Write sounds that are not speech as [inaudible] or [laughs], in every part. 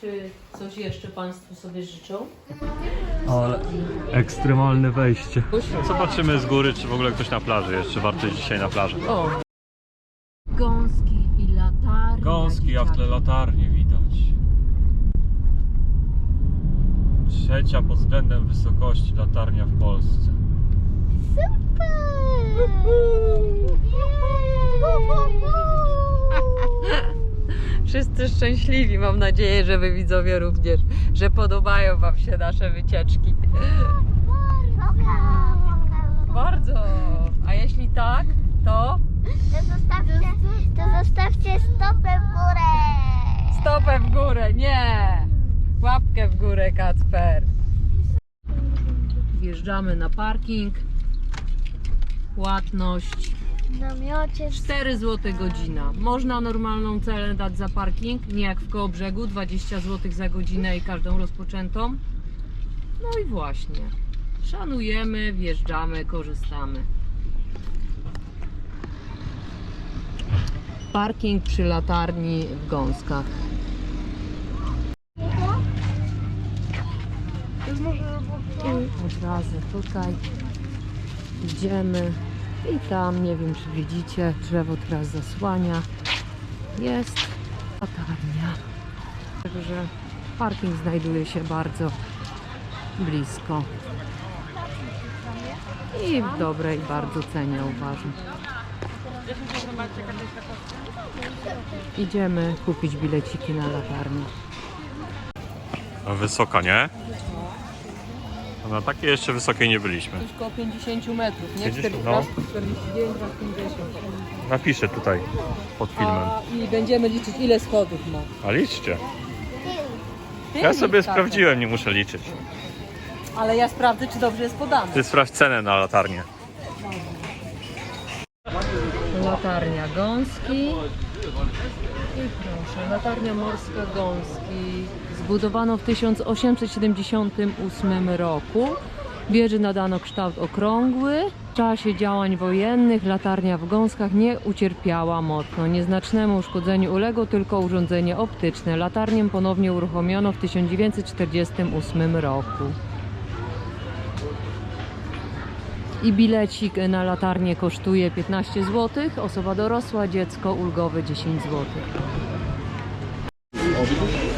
Czy coś jeszcze Państwo sobie życzą? Ale ekstremalne wejście. Zobaczymy z góry, czy w ogóle ktoś na plaży jest, czy warto iść dzisiaj na plażę. O! Gąski i latarnie. Gąski, a w tle latarnie widać. Trzecia pod względem wysokości latarnia w Polsce. Wszyscy szczęśliwi, mam nadzieję, że Wy widzowie również, że podobają Wam się nasze wycieczki. Bardzo! A jeśli tak, to To zostawcie, to zostawcie stopę w górę. stopę w górę, nie! Łapkę w górę, Kacper. Wjeżdżamy na parking. Płatność W namiocie 4 zł godzina. Można normalną cenę dać za parking, nie jak w koło brzegu, 20 zł za godzinę i każdą rozpoczętą. No i właśnie. Szanujemy, wjeżdżamy, korzystamy. Parking przy latarni w Gąskach. Od razu tutaj idziemy i tam, nie wiem czy widzicie, drzewo teraz zasłania. Jest latarnia. Także parking znajduje się bardzo blisko. I w dobrej bardzo cenie uważam. Idziemy kupić bileciki na latarnię. Wysoka, nie? Na takiej jeszcze wysokiej nie byliśmy. Już koło 50 metrów, nie? 50, 40, no. raz 49, raz 50. Napiszę tutaj pod filmem. A, I będziemy liczyć ile schodów ma. A liczcie. Ty Ja licz, sobie tata. sprawdziłem, nie muszę liczyć. Ale ja sprawdzę, czy dobrze jest podane. Ty sprawdź cenę na latarnię. Latarnia Gąski. I proszę, latarnia morska Gąski. Zbudowano w 1878 roku. Wieży nadano kształt okrągły. W czasie działań wojennych latarnia w Gąskach nie ucierpiała mocno. Nieznacznemu uszkodzeniu uległo tylko urządzenie optyczne. Latarnię ponownie uruchomiono w 1948 roku. I bilecik na latarnię kosztuje 15 zł, osoba dorosła, dziecko ulgowe 10 zł.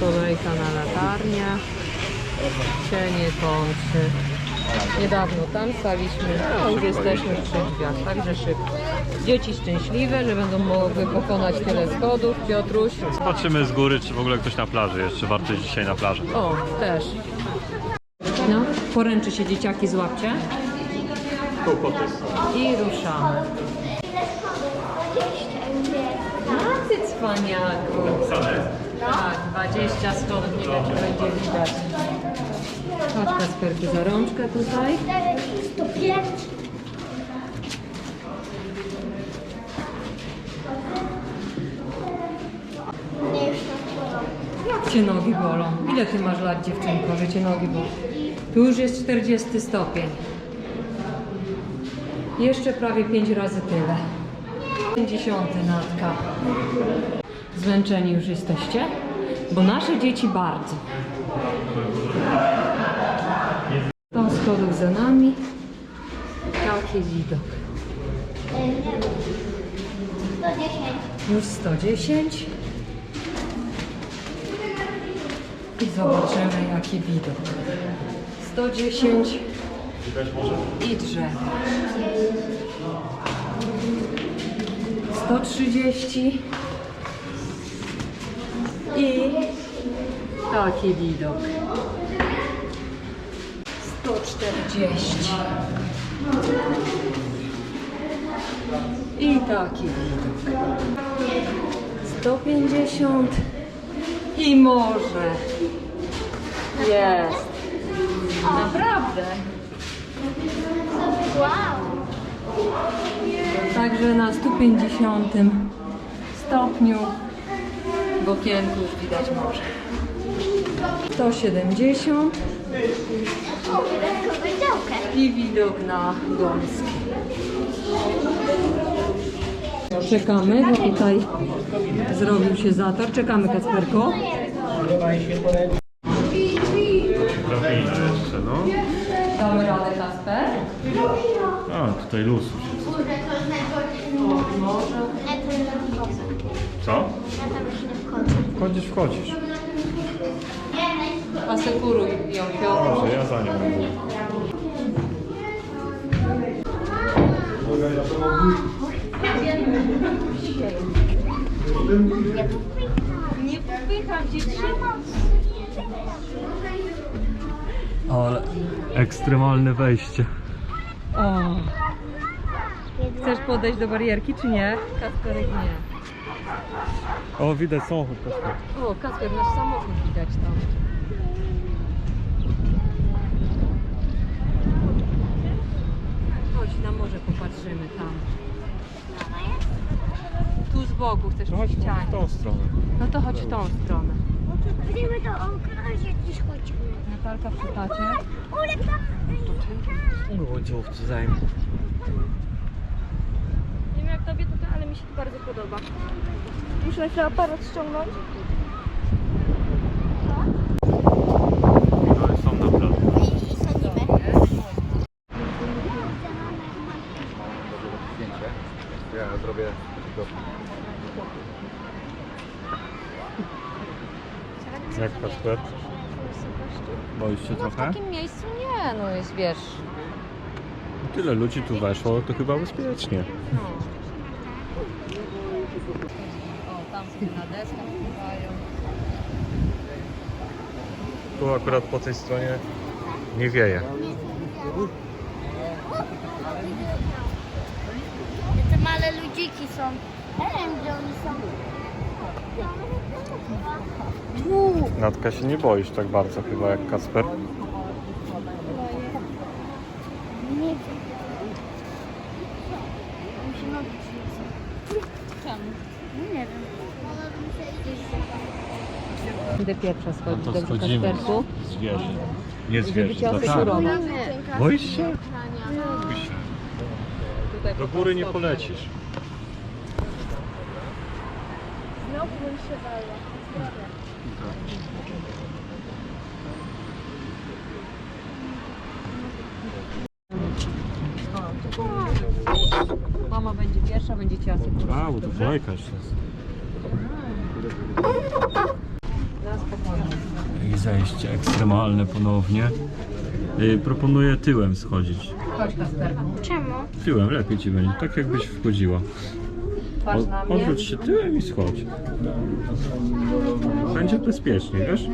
Kolejka na latarnię. Się nie kończy. Niedawno tam staliśmy, a już jesteśmy przy drzwiach, także szybko. Dzieci szczęśliwe, że będą mogły pokonać tyle schodów. Piotruś, Zobaczymy z góry, czy w ogóle ktoś na plaży jest, czy warto iść dzisiaj na plażę. o, też. No, poręczy się dzieciaki, złapcie. I ruszamy. A ty cwaniaku. Tak, 20 schodów, nie wiem czy będzie widać. Chodź Kasperku za rączkę tutaj. 105. Nie, już na Jak cię nogi bolą? Ile ty masz lat dziewczynko, że cię nogi bolą? Tu już jest 40 stopień. Jeszcze prawie 5 razy tyle. 50 natka. Zmęczeni już jesteście? Bo nasze dzieci bardzo. Tam schodów za nami. Taki widok. 110. Już 110. I zobaczymy jaki widok. 110 i drzewo. 130 i taki widok. 140 i taki widok. 150 i morze. Jest. Naprawdę. Wow. Także na 150 stopniu w okienku już widać morze. 170 O, dodatkową działkę. i widok na Gąski. Czekamy, bo tutaj zrobił się zator. Czekamy, Kacperko. Drabina jeszcze, no. Damy radę, Kasper? A, tutaj luz. Może. Co? Wchodzisz, wchodzisz. Asekuruj ją, Piotr. Dobrze, ja za nią. Nie popycham cię, trzymam. Ale ekstremalne wejście. O. Chcesz podejść do barierki, czy nie? Kasperek nie. O, widać samochód. Kasper. O, Kasper, nasz samochód widać tam. Chodź, na morze popatrzymy tam. Tu z boku chcesz No przy chodź w ścianie. tą stronę. No to chodź w tą stronę. Będziemy do okrążyć dziś chodzimy. Natalka przy tacie. Ule, tam. Łodziowcy zajmę. Nie wiem jak tobie to, ale mi się to bardzo podoba. Muszę najpierw aparat ściągnąć. No są na placu. I sadzimy. zdjęcie. Ja zrobię tylko Jak Kasper? Boisz się No w trochę? takim miejscu nie, no jest, wiesz. Tyle ludzi tu weszło, to chyba bezpiecznie. No. O, tam sobie na deskach pływają. Tu akurat po tej stronie nie wieje. Te małe ludziki są. Nie wiem, gdzie oni są. Natka się nie boisz tak bardzo chyba jak Kasper. Nie wiem. Musi nogi Czemu? Nie wiem. Pierwsza schodzić No do to schodzimy Kasperku. z wieży. Nie z Żeby cię. Boisz się? Do góry nie polecisz. Znowu bym się bała. Mama będzie pierwsza, będzie cię asekurować. A, to bajka jeszcze jest. I zejście ekstremalne ponownie. Y, proponuję tyłem schodzić. Chodź. Czemu? Tyłem lepiej ci będzie, tak jakbyś wchodziła. Patrz na Od, mnie. odwróć się tyłem i schodź. Będzie bezpiecznie, wiesz?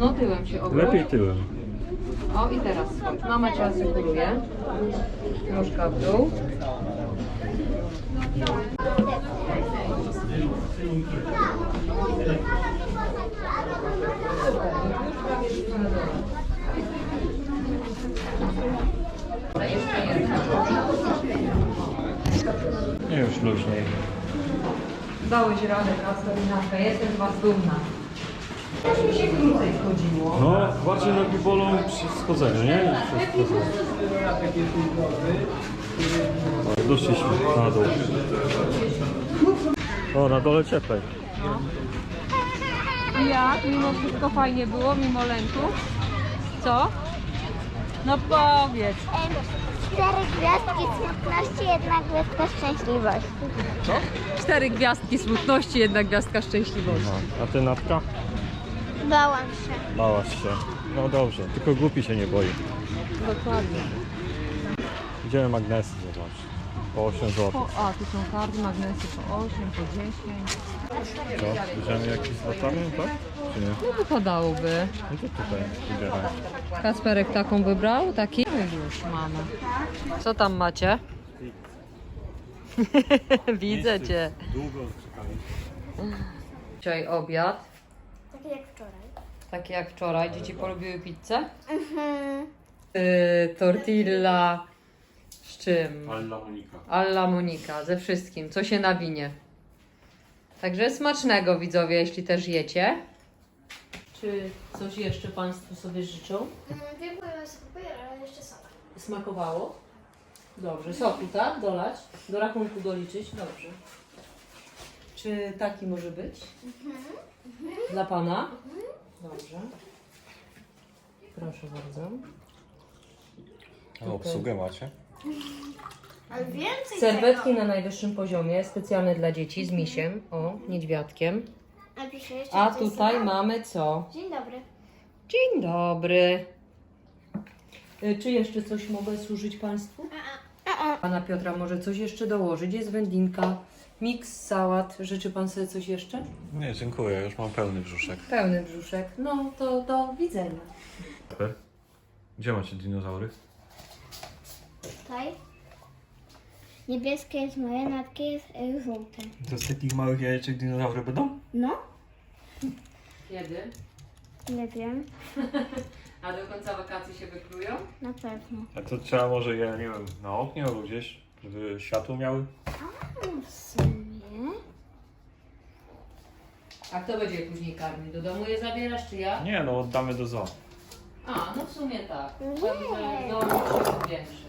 No tyłem się obróć. Lepiej tyłem. O i teraz schodź. Mama cię asekuruje. Nóżka w dół. Już luźniej. Dałeś radę, Kasperinaczka. Jestem z was dumna. Też mi się krócej schodziło. No, bardziej nogi bolą przy schodzeniu, nie? Przy schodzeniu. O, Doszliśmy na dół. O, na dole cieplej. Jak? Mimo wszystko fajnie było, mimo lęku? Co? No powiedz. Cztery gwiazdki smutności, jedna gwiazdka szczęśliwości. Cztery gwiazdki smutności, jedna gwiazdka szczęśliwości. Aha. A ty Natka? Bałam się. Bałaś się. No dobrze, tylko głupi się nie boi. Dokładnie. Idziemy magnesy zobacz. Po 8 zł. Po, a, tu są karty, magnesy po 8, po 10. Co? Bierzemy jakiś z latami, tak? Czy nie? No wypadałoby. No to tutaj wybieraj. Kasperek taką wybrał? Taki? No Już mamy. Co tam macie? [laughs] Widzę cię. Długo czekali. Dzisiaj obiad, Tak jak wczoraj. taki jak wczoraj. Dzieci polubiły pizzę? Mhm. Yy, tortilla z czym? Alla Monika. Alla Monika, ze wszystkim, co się nawinie. Także smacznego widzowie, jeśli też jecie. Czy coś jeszcze Państwo sobie życzą? Dziękuję za kupię, ale jeszcze sama. Smakowało? Dobrze. Soku, tak? Dolać? Do rachunku doliczyć? Dobrze. Czy taki może być? Dla Pana? Dobrze. Proszę bardzo. O, obsługę macie? Ale więcej Serwetki na najwyższym poziomie, specjalne dla dzieci z misiem, o, niedźwiadkiem. Napiszę jeszcze A coś tutaj mamy co? Dzień dobry. Dzień dobry. Y, Czy jeszcze coś mogę służyć Państwu? Pana Piotra może coś jeszcze dołożyć. Jest wędlinka, miks, sałat. Życzy Pan sobie coś jeszcze? Nie, dziękuję, już mam pełny brzuszek. Pełny brzuszek. No to do widzenia. Super. Gdzie macie dinozaury? Tutaj. Niebieskie jest moje, na takie jest y, żółte. To z takich małych jajeczek dinozaury będą? No? Kiedy? Nie wiem. [laughs] A do końca wakacji się wyklują? Na pewno. A to trzeba może je, nie wiem, na oknie albo gdzieś, żeby światło miały? No w sumie. A kto będzie je później karmił? Do domu je zabierasz, czy ja? Nie, no oddamy do zoo. A, no w sumie tak. Nie. Pewnie, musi być większe.